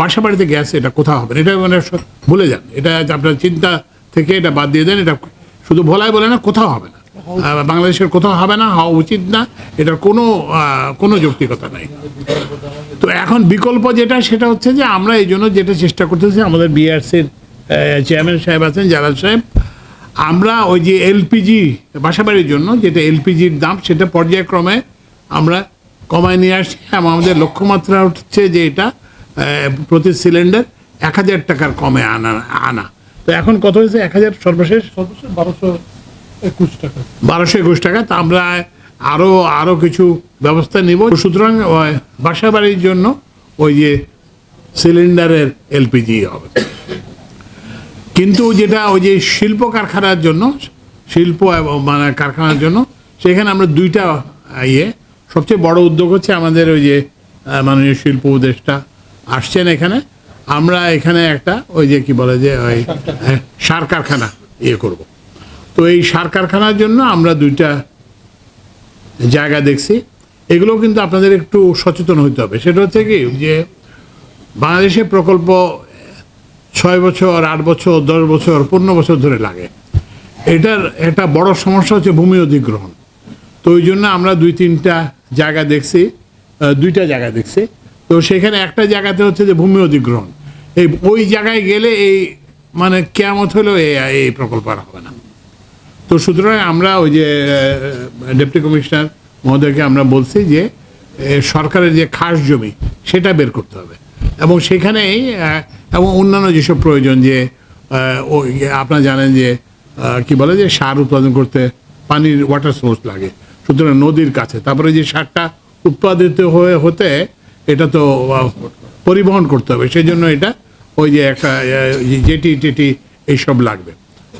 বাসা বাড়িতে গ্যাস, এটা কোথাও হবে এটা মানে ভুলে যান। এটা আপনার চিন্তা থেকে এটা বাদ দিয়ে দেন, এটা শুধু ভোলায় বলে না, কোথাও হবে না। বাংলাদেশের কোথাও হবে না, হওয়া উচিত না। এটার কোনো কোনো যৌক্তিকতা নাই। তো এখন বিকল্প যেটা, সেটা হচ্ছে যে আমরা এই জন্য যেটা চেষ্টা করতেছি, আমাদের বিআরসির চেয়ারম্যান সাহেব আছেন, জালাল সাহেব, আমরা ওই যে এলপিজি বাসাবাড়ির জন্য যেটা এলপিজির দাম, সেটা পর্যায়ক্রমে আমরা কমায় নিয়ে আসছি। এবং আমাদের লক্ষ্যমাত্রা হচ্ছে যে এটা প্রতি সিলিন্ডার এক হাজার টাকার কমে আনা আনা। তো এখন কত হয়েছে? এক হাজার সর্বশেষ? সর্বোচ্চ বারোশো একুশ টাকা। বারোশো একুশ টাকা। তা আমরা আরও আরও কিছু ব্যবস্থা নিব। সুতরাং বাসা বাড়ির জন্য ওই যে সিলিন্ডারের এলপিজি হবে। কিন্তু যেটা ওই যে শিল্প কারখানার জন্য শিল্প এবং মানে কারখানার জন্য সেখানে আমরা দুইটা ইয়ে সবচেয়ে বড় উদ্যোগ হচ্ছে আমাদের ওই যে মাননীয় শিল্প উপদেষ্টা আসছেন এখানে, আমরা এখানে একটা ওই যে কি বলে যে ওই সার কারখানা ইয়ে করব। তো এই সার কারখানার জন্য আমরা দুইটা জায়গা দেখছি। এগুলো কিন্তু আপনাদের একটু সচেতন হতে হবে। সেটা হচ্ছে কি যে বাংলাদেশে প্রকল্প ছয় বছর, আট বছর, দশ বছর, পনেরো বছর ধরে লাগে। এটার একটা বড় সমস্যা হচ্ছে ভূমি অধিগ্রহণ। তো ওই জন্য আমরা দুই তিনটা জায়গা দেখছি দুইটা জায়গা দেখছি। তো সেখানে একটা জায়গাতে হচ্ছে যে ভূমি অধিগ্রহণ। এই ওই জায়গায় গেলে এই মানে কেমত হলেও এই প্রকল্প আর হবে না। তো সুতরাং আমরা ওই যে ডেপুটি কমিশনার মহোদয়কে আমরা বলছি যে সরকারের যে খাস জমি, সেটা বের করতে হবে। এবং সেখানেই এবং অন্যান্য যেসব প্রয়োজন যে ওই আপনারা জানেন যে কি বলে যে সার উৎপাদন করতে পানির ওয়াটার সোর্স লাগে। সুতরাং নদীর কাছে, তারপরে যে সারটা উৎপাদিত হয়ে হতে এটা তো পরিবহন করতে হবে। সেই জন্য এটা ওই যে একটা জেটি টেটি এইসব লাগবে।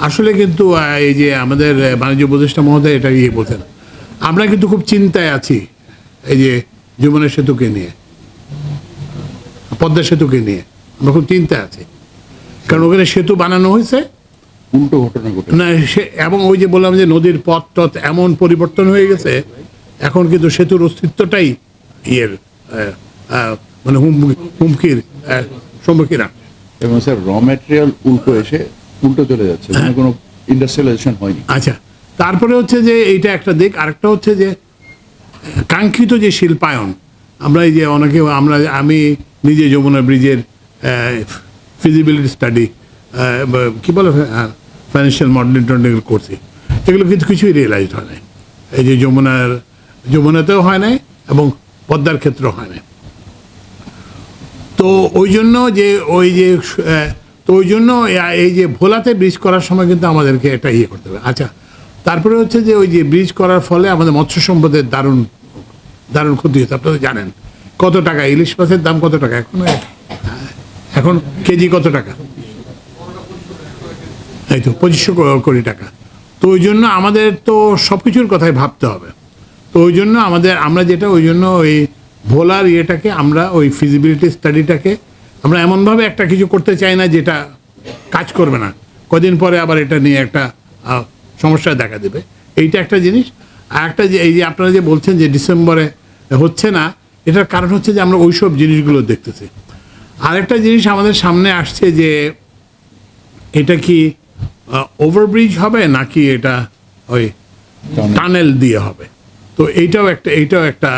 আসলে কিন্তু এই যে আমাদের বাণিজ্য উপদেষ্টা মহোদয় এটা ইয়ে বলছেন। আমরা কিন্তু খুব চিন্তায় আছি এই যে যমুনা সেতুকে নিয়ে পদ্মা সেতুকে নিয়ে। আমরা খুব চিন্তায় আছি। কারণ ওখানে সেতু বানানো হয়েছে। উল্টো ঘটনা ঘটে না সে এবং ওই যে বললাম যে নদীর পথ টথ এমন পরিবর্তন হয়ে গেছে এখন কিন্তু সেতুর অস্তিত্বটাই ইয়ের মানে হুম- হুমকির সম্মুখীন আছে এবং স্যার র ম্যাটেরিয়াল উল্টো এসে উল্টো চলে যাচ্ছে মানে কোনো ইন্ডাস্ট্রিয়ালাইজেশন হয়নি। আচ্ছা তারপরে হচ্ছে যে এইটা একটা দিক আরেকটা হচ্ছে যে কাঙ্ক্ষিত যে শিল্পায়ন আমরা এই যে অনেকে আমরা আমি নিজে যমুনা ব্রিজের ফিজিবিলিটি স্টাডি কি বলে ফাইন্যান্সিয়াল মডেলিং টডেলিং করছি এগুলো কিন্তু কিছুই রিয়েলাইজড হয় নাই। এই যে যমুনার যমুনাতেও হয় নাই এবং পদ্মার ক্ষেত্রেও হয় নাই। তো ওই জন্য যে ওই যে তো ওই জন্য এই যে ভোলাতে ব্রিজ করার সময় কিন্তু আমাদেরকে এটা ইয়ে করতে হবে। আচ্ছা তারপরে হচ্ছে যে ওই যে ব্রিজ করার ফলে আমাদের মৎস্য সম্পদের দারুণ দারুণ ক্ষতি হচ্ছে। আপনারা জানেন, কত টাকা? ইলিশ মাছের দাম কত টাকা? এখন এখন কেজি কত টাকা? এই তো, পঁচিশশো কোটি টাকা। তো ওই জন্য আমাদের তো সব কিছুর কথাই ভাবতে হবে। তো ওই জন্য আমাদের, আমরা যেটা, ওই জন্য ওই ভোলার ইয়েটাকে আমরা ওই ফিজিবিলিটি স্টাডিটাকে আমরা এমনভাবে একটা কিছু করতে চাই না যেটা কাজ করবে না। কদিন পরে আবার এটা নিয়ে একটা সমস্যা দেখা দেবে। এইটা একটা জিনিস। আর একটা যে এই যে আপনারা যে বলছেন যে ডিসেম্বরে হচ্ছে না এটার কারণ হচ্ছে যে আমরা ওইসব জিনিসগুলো দেখতেছি। আরেকটা জিনিস আমাদের সামনে আসছে যে এটা কি ওভারব্রিজ হবে নাকি এটা ওই টানেল দিয়ে হবে? তো এইটাও একটা এইটাও একটা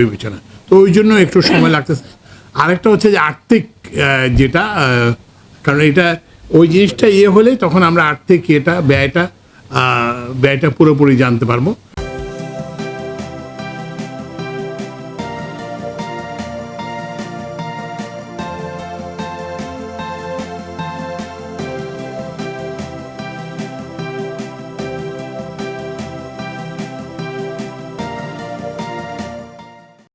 বিবেচনা। তো ওই জন্য একটু সময় লাগতেছে। আরেকটা হচ্ছে যে আর্থিক যেটা কারণ এটা ওই জিনিসটা ইয়ে হলে তখন আমরা আর্থিক এটা ব্যয়টা ব্যয়টা পুরোপুরি জানতে পারব।